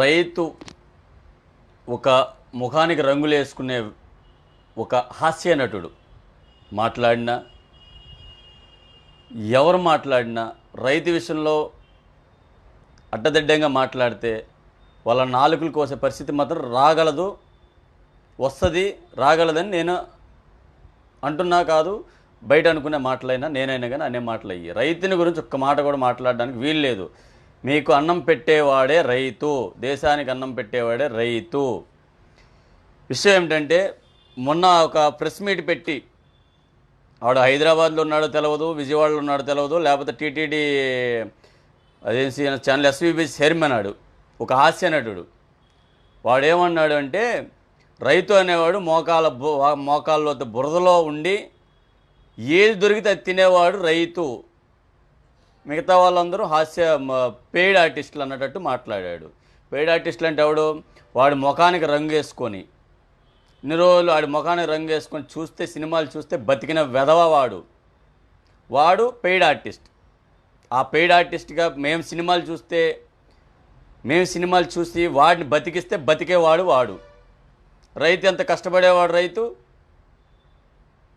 రైతు ఒక ముఖానికి రంగులు వేసుకునే ఒక హాస్య నటుడు. మాట్లాడినా ఎవరు మాట్లాడినా రైతు విషయంలో అడ్డదిడ్డంగా మాట్లాడితే వాళ్ళ నాలుకలు కోసే పరిస్థితి మాత్రం రాగలదు వస్తుంది రాగలదని నేను అంటున్నా కాదు బయట అనుకునే మాటలైనా నేనైనా కానీ అనే మాటలు అయ్యి రైతుని గురించి ఒక్క మాట కూడా మాట్లాడడానికి వీలు లేదు. మీకు అన్నం పెట్టేవాడే రైతు. దేశానికి అన్నం పెట్టేవాడే రైతు. విషయం ఏమిటంటే మొన్న ఒక ప్రెస్ మీట్ పెట్టి ఆడు హైదరాబాద్లో ఉన్నాడో తెలియదు విజయవాడలో ఉన్నాడో తెలియదు లేకపోతే TTD agency channel SVB chairman ఆడు ఒక హాస్య నటుడు. వాడు ఏమన్నాడు అంటే రైతు అనేవాడు మోకాల బు- మోకాల్లో బురదలో ఉండి ఏది దొరికితే అది తినేవాడు రైతు. మిగతా వాళ్ళందరూ హాస్య పెయిడ్ ఆర్టిస్టులు అన్నట్టు మాట్లాడాడు. పెయిడ్ ఆర్టిస్టులు అంటే ఎవడు? వాడి ముఖానికి రంగు వేసుకొని. ఇన్ని రోజులు వాడి ముఖానికి రంగు వేసుకొని చూస్తే సినిమాలు చూస్తే బతికిన వెధవ వాడు. వాడు పెయిడ్ ఆర్టిస్ట్. ఆ పెయిడ్ ఆర్టిస్ట్గా మేము సినిమాలు చూస్తే మేము సినిమాలు చూసి వాడిని బతికిస్తే బతికేవాడు వాడు. రైతు ఎంత కష్టపడేవాడు రైతు?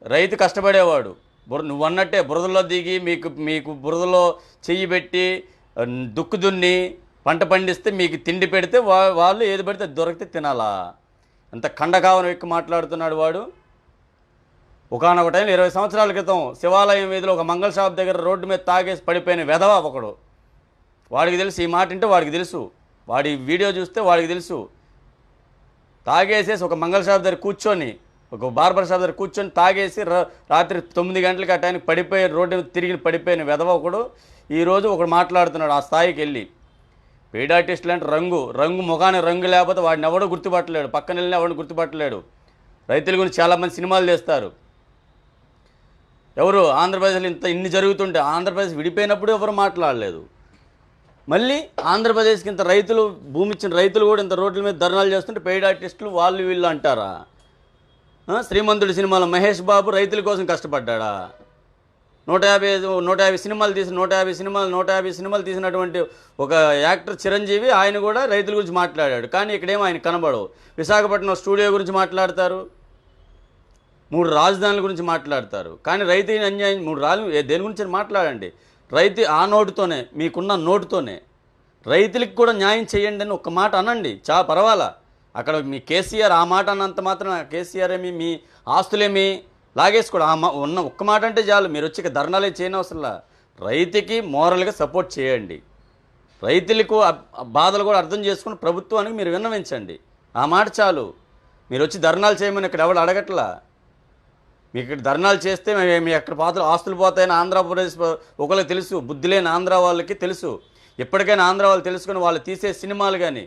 రైతు కష్టపడేవాడు. బుర నువ్వు అన్నట్టే బురదలో దిగి మీకు మీకు బురదలో చెయ్యి పెట్టి దుక్కు దున్ని పంట పండిస్తే మీకు తిండి పెడితే వా వాళ్ళు ఏది పెడితే అది దొరికితే తినాలా? అంత ఖండకావనం ఎక్కువ మాట్లాడుతున్నాడు వాడు. ఒకనొక టైం ఇరవై సంవత్సరాల క్రితం శివాలయం వీధిలో ఒక మంగళ షాప్ దగ్గర రోడ్డు మీద తాగేసి పడిపోయిన వెధవా ఒకడు. వాడికి తెలుసు ఈ మాట అంటే వాడికి తెలుసు. వాడి వీడియో చూస్తే వాడికి తెలుసు. తాగేసేసి ఒక మంగళ షాప్ దగ్గర కూర్చొని ఒక బార్బర్ షాప్ దగ్గర కూర్చొని తాగేసి రాత్రి తొమ్మిది గంటలకి ఆ టైంకి పడిపోయి రోడ్డు మీద తిరిగి పడిపోయిన వెధవ ఒకడు ఈరోజు ఒకడు మాట్లాడుతున్నాడు ఆ స్థాయికి వెళ్ళి. పెయిడ్ ఆర్టిస్టులు అంటే రంగు రంగు ముఖాన రంగు లేకపోతే వాడిని ఎవడో గుర్తుపట్టలేడు పక్కన వెళ్ళిన ఎవడిని గుర్తుపట్టలేడు. రైతుల గురించి చాలామంది సినిమాలు తీస్తారు ఎవరు ఆంధ్రప్రదేశ్లో ఇంత ఇన్ని జరుగుతుంటే ఆంధ్రప్రదేశ్ విడిపోయినప్పుడు ఎవరు మాట్లాడలేదు. మళ్ళీ ఆంధ్రప్రదేశ్కి ఇంత రైతులు భూమి ఇచ్చిన రైతులు కూడా ఇంత రోడ్ల మీద ధర్నాలు చేస్తుంటే పెయిడ్ ఆర్టిస్టులు వాళ్ళు వీళ్ళు అంటారా? శ్రీమంతుడి సినిమాలో మహేష్ బాబు రైతుల కోసం కష్టపడ్డాడా? నూట యాభై ఐదు నూట యాభై సినిమాలు తీసిన నూట యాభై సినిమాలు నూట యాభై సినిమాలు తీసినటువంటి ఒక యాక్టర్ చిరంజీవి ఆయన కూడా రైతుల గురించి మాట్లాడాడు. కానీ ఇక్కడేమో ఆయన కనబడవు. విశాఖపట్నం స్టూడియో గురించి మాట్లాడతారు. మూడు రాజధానుల గురించి మాట్లాడతారు. కానీ రైతు అన్యాయం మూడు రాజు దేని గురించి మాట్లాడండి? రైతు ఆ నోటుతోనే మీకున్న నోటుతోనే. రైతులకు కూడా న్యాయం చేయండి అని ఒక్క మాట అనండి. చా పర్వాలా? అక్కడ మీ కేసీఆర్ ఆ మాట అన్నంత మాత్రం కేసీఆర్ ఏమి మీ ఆస్తులేమి లాగేసుకోడు. ఆ మా ఉన్న ఒక్క మాట అంటే చాలు. మీరు వచ్చి ధర్నాలే చేయని అవసరంలా రైతుకి మోరల్గా సపోర్ట్ చేయండి. రైతులకు బాధలు కూడా అర్థం చేసుకుని ప్రభుత్వానికి మీరు విన్నవించండి. ఆ మాట చాలు. మీరు వచ్చి ధర్నాలు చేయమని ఇక్కడ ఎవరు అడగట్లా? మీకు ఇక్కడ ధర్నాలు చేస్తే మేము మీ ఎక్కడ పాత్రలు ఆస్తులు పోతాయని ఆంధ్రప్రదేశ్ ఒకరికి తెలుసు. బుద్ధి లేని ఆంధ్ర వాళ్ళకి తెలుసు. ఎప్పటికైనా ఆంధ్ర వాళ్ళు తెలుసుకుని వాళ్ళు తీసే సినిమాలు కానీ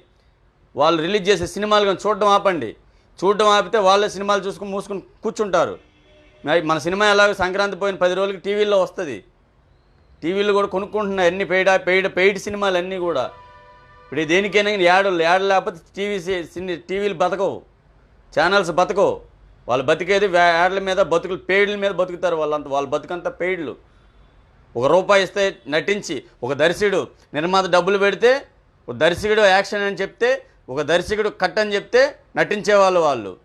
వాళ్ళు రిలీజ్ చేసే సినిమాలు కానీ చూడడం ఆపండి. చూడడం ఆపితే వాళ్ళే సినిమాలు చూసుకుని మూసుకుని కూర్చుంటారు. మరి మన సినిమా ఎలాగో సంక్రాంతి పోయిన పది రోజులకి టీవీల్లో వస్తుంది. టీవీలు కూడా కొనుక్కుంటున్నాయి అన్ని పెయిడ్ పెయిడ్ పెయిడ్ సినిమాలు అన్నీ కూడా. ఇప్పుడు దేనికైనా యాడ్ యాడ్ లేకపోతే టీవీ సిన్ని టీవీలు బతకవు. ఛానల్స్ బతకవు. వాళ్ళు బతికేది యాడ్ల మీద బతుకులు పెయిడ్ల మీద బతుకుతారు వాళ్ళంతా. వాళ్ళ బతుకంతా పెయిడ్లు. ఒక రూపాయి ఇస్తే నటించి ఒక దర్శకుడు నిర్మాత డబ్బులు పెడితే ఒక దర్శకుడు యాక్షన్ అని చెప్తే ఒక దర్శకుడు కట్ అని చెప్తే నటించేవాళ్ళు వాళ్ళు.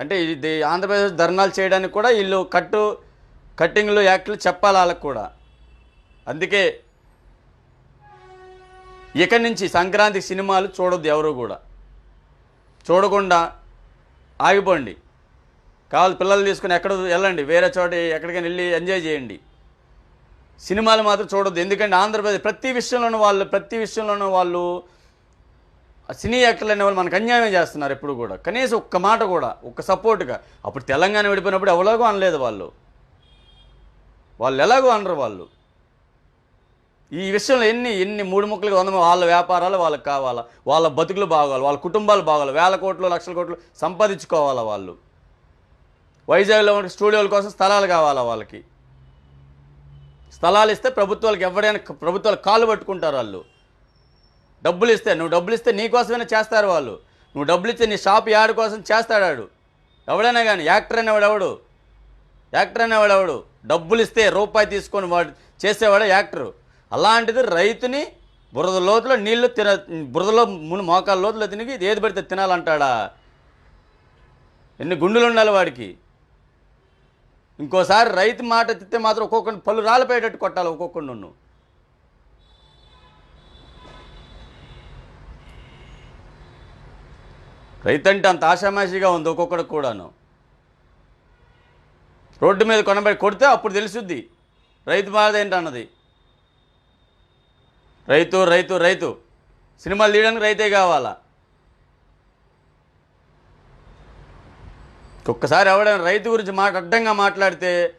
అంటే ఇది ఆంధ్రప్రదేశ్ ధర్నాలు చేయడానికి కూడా వీళ్ళు కట్టు కట్టింగ్లు యాక్ట్లు చెప్పాలి వాళ్ళకు కూడా. అందుకే ఇక్కడి నుంచి సంక్రాంతి సినిమాలు చూడొద్దు ఎవరు కూడా. చూడకుండా ఆగిపోండి. కావాలి పిల్లలు తీసుకుని ఎక్కడ వెళ్ళండి వేరే చోట ఎక్కడికైనా వెళ్ళి ఎంజాయ్ చేయండి. సినిమాలు మాత్రం చూడొద్దు. ఎందుకంటే ఆంధ్రప్రదేశ్ ప్రతి విషయంలోనూ వాళ్ళు ప్రతి విషయంలోనూ వాళ్ళు సినీ యాక్టర్లు అనే వాళ్ళు మనకు అన్యాయం చేస్తున్నారు ఎప్పుడు కూడా. కనీసం ఒక్క మాట కూడా ఒక్క సపోర్ట్గా. అప్పుడు తెలంగాణ విడిపోయినప్పుడు ఎవలాగో అనలేదు వాళ్ళు. వాళ్ళు ఎలాగో అనరు వాళ్ళు. ఈ విషయంలో ఎన్ని ఎన్ని మూడు ముక్కలు వంద వాళ్ళ వ్యాపారాలు వాళ్ళకి కావాలా? వాళ్ళ బతుకులు బాగోవాలి వాళ్ళ కుటుంబాలు బాగోవాలి వేల కోట్లు లక్షల కోట్లు సంపాదించుకోవాలా వాళ్ళు? వైజాగ్లో ఉన్న స్టూడియోల కోసం స్థలాలు కావాలా వాళ్ళకి? స్థలాలు ఇస్తే ప్రభుత్వాలకు ఎవరైనా ప్రభుత్వాలు కాలు పట్టుకుంటారు వాళ్ళు. డబ్బులు ఇస్తే నువ్వు డబ్బులు ఇస్తే నీ కోసమైనా చేస్తారు వాళ్ళు. నువ్వు డబ్బులు ఇస్తే నీ షాప్ యాడ్ కోసం చేస్తాడాడు. ఎవడైనా కానీ యాక్టర్ అనేవాడెవడు? యాక్టర్ అనేవాడు ఎవడు డబ్బులు ఇస్తే రూపాయి తీసుకొని వాడు చేసేవాడు యాక్టరు. అలాంటిది రైతుని బురద లోతులో నీళ్ళు తిన బురదలో మును మోకాల లోతులో తినిగి ఏది పడితే తినాలంటాడా? ఎన్ని గుండెలు ఉండాలి వాడికి? ఇంకోసారి రైతు మాట తిత్తే మాత్రం ఒక్కొక్కరిని పళ్ళు రాలిపోయేటట్టు కొట్టాలి ఒక్కొక్కరిని నువ్వు రైతు అంటే అంత ఆషామాషిగా ఉంది ఒక్కొక్కడికి కూడాను. రోడ్డు మీద కొనబడి కొడితే అప్పుడు తెలుసుద్ది. రైతు బాధ ఏంటన్నది? రైతు రైతు రైతు. సినిమాలు తీయడానికి రైతే కావాలా? ఒక్కసారి ఎవడైనా రైతు గురించి మాట అడ్డంగా మాట్లాడితే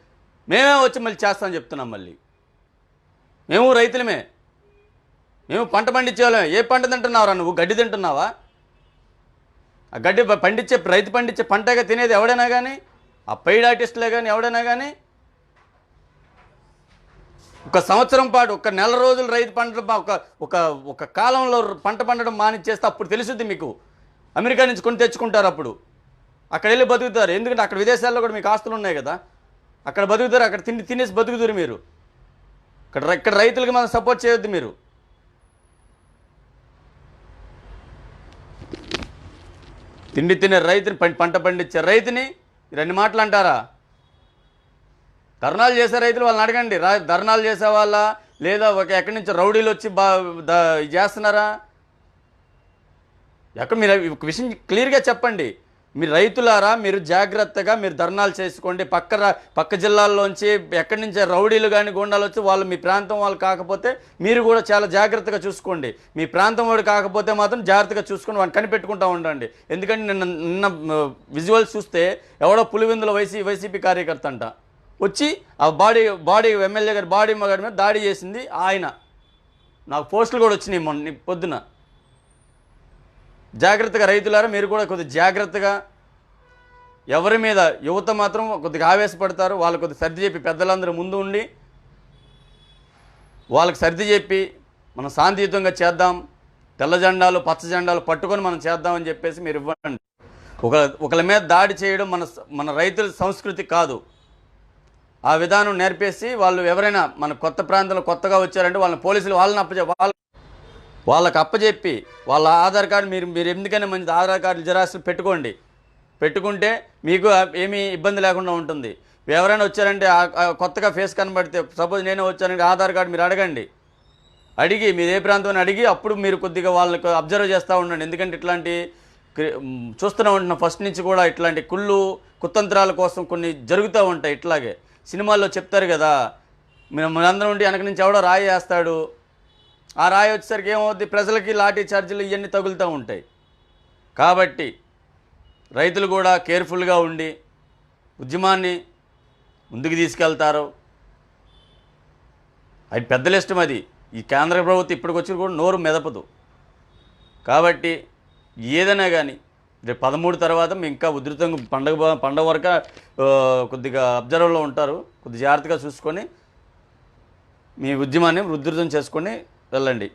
మేమే వచ్చి మళ్ళీ చేస్తామని చెప్తున్నాం మళ్ళీ. మేము రైతులమే. మేము పంట పండించేవాళ్ళమే. ఏ పంట తింటున్నావురా నువ్వు? గడ్డి తింటున్నావా? గడ్డి పండించే రైతు పండించే పంటగా తినేది ఎవడైనా కానీ ఆ పెయిడ్ ఆర్టిస్టులే కానీ ఎవడైనా కానీ ఒక సంవత్సరం పాటు ఒక నెల రోజులు రైతు పంట ఒక ఒక ఒక కాలంలో పంట పండడం మానిచ్చేస్తే అప్పుడు తెలుసుద్ది మీకు. అమెరికా నుంచి కొని తెచ్చుకుంటారు అప్పుడు. అక్కడ వెళ్ళి బతుకుతారు. ఎందుకంటే అక్కడ విదేశాల్లో కూడా మీకు ఆస్తులు ఉన్నాయి కదా. అక్కడ బతుకుతారు. అక్కడ తిండి తినేసి బతుకుతారు మీరు. ఇక్కడ ఇక్కడ రైతులకి మనం సపోర్ట్ చేయొద్దు మీరు. తిండి తినే రైతుని పంట పండించే రైతుని రెండు మాటలు అంటారా? ధర్నాలు చేసే రైతులు వాళ్ళని అడగండి. రా ధర్నాలు చేసే వాళ్ళ లేదా ఒక ఎక్కడి నుంచి రౌడీలు వచ్చి బా ఇది చేస్తున్నారా? ఎక్కడ మీరు విషయం క్లియర్గా చెప్పండి. మీరు రైతులారా మీరు జాగ్రత్తగా మీరు ధర్నాలు చేసుకోండి. పక్క పక్క జిల్లాల్లోంచి ఎక్కడి నుంచి రౌడీలు కానీ గుండాలు వచ్చి వాళ్ళు మీ ప్రాంతం వాళ్ళు కాకపోతే మీరు కూడా చాలా జాగ్రత్తగా చూసుకోండి. మీ ప్రాంతం వాడు కాకపోతే మాత్రం జాగ్రత్తగా చూసుకొని వాడిని కనిపెట్టుకుంటూ ఉండండి. ఎందుకంటే నిన్న నిన్న విజువల్స్ చూస్తే ఎవడో పులివిందుల వైసీ వైసీపీ కార్యకర్త అంట. వచ్చి ఆ బాడీ బాడీ ఎమ్మెల్యే గారి బాడీ మగాడి మీద దాడి చేసింది ఆయన. నాకు పోస్టులు కూడా వచ్చినాయి మొన్న పొద్దున. జాగ్రత్తగా రైతులారా మీరు కూడా కొద్దిగా జాగ్రత్తగా ఎవరి మీద యువత మాత్రం కొద్దిగా ఆవేశపడతారు వాళ్ళు కొద్దిగా సర్ది చెప్పి పెద్దలందరూ ముందు ఉండి వాళ్ళకి సర్ది చెప్పి మనం శాంతియుతంగా చేద్దాం తెల్ల జెండాలు పచ్చ జెండాలు పట్టుకొని మనం చేద్దామని చెప్పేసి మీరు ఇవ్వండి. ఒక ఒకరి మీద దాడి చేయడం మన మన రైతుల సంస్కృతి కాదు. ఆ విధానం నేర్పేసి వాళ్ళు ఎవరైనా మన కొత్త ప్రాంతంలో కొత్తగా వచ్చారంటే వాళ్ళని పోలీసులు వాళ్ళని అప్పచే వాళ్ళ వాళ్ళకి అప్పచెప్పి వాళ్ళ ఆధార్ కార్డు మీరు మీరు ఎందుకైనా మంచి ఆధార్ కార్డు జిరాక్స్లు పెట్టుకోండి. పెట్టుకుంటే మీకు ఏమీ ఇబ్బంది లేకుండా ఉంటుంది. ఎవరైనా వచ్చారంటే ఆ- కొత్తగా ఫేస్ కనబడితే సపోజ్ నేనే వచ్చానంటే ఆధార్ కార్డు మీరు అడగండి. అడిగి మీరు ఏ ప్రాంతం అడిగి అప్పుడు మీరు కొద్దిగా వాళ్ళకి అబ్జర్వ్ చేస్తూ ఉండండి. ఎందుకంటే ఇట్లాంటి చూస్తూనే ఉంటున్నాం. ఫస్ట్ నుంచి కూడా ఇట్లాంటి కుళ్ళు కుతంత్రాల కోసం కొన్ని జరుగుతూ ఉంటాయి ఇట్లాగే. సినిమాల్లో చెప్తారు కదా మేము మనందరం ఉండి వెనక నుంచి ఎవడో రాయి వేస్తాడు. ఆ రాయి వచ్చేసరికి ఏమవుద్ది? ప్రజలకి లాఠీ ఛార్జీలు ఇవన్నీ తగులుతూ ఉంటాయి. కాబట్టి రైతులు కూడా కేర్ఫుల్గా ఉండి ఉద్యమాన్ని ముందుకు తీసుకెళ్తారు. అది పెద్దల ఇష్టం అది ఈ కేంద్ర ప్రభుత్వం ఇప్పటికొచ్చి కూడా నోరు మెదపదు. కాబట్టి ఏదైనా కానీ రేపు పదమూడు తర్వాత ఇంకా ఉధృతంగా పండగ పండగ వరకు కొద్దిగా అబ్జర్వ్లో ఉంటారు. కొద్ది జాగ్రత్తగా చూసుకొని మీ ఉద్యమాన్ని ఉధృతం చేసుకొని వెళ్ళండి.